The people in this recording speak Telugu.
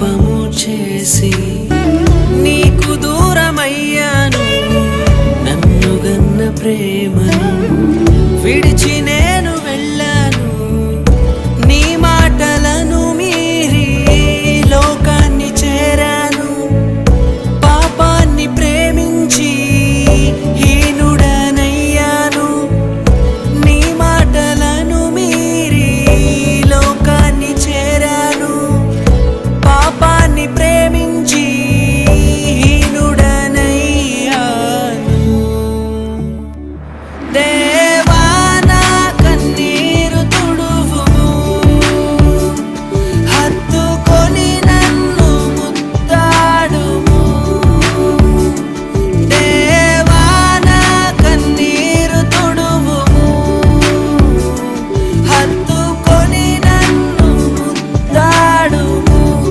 పాపము చేసి నీకు దూరమయ్యాను. నన్ను గన్న ప్రేమను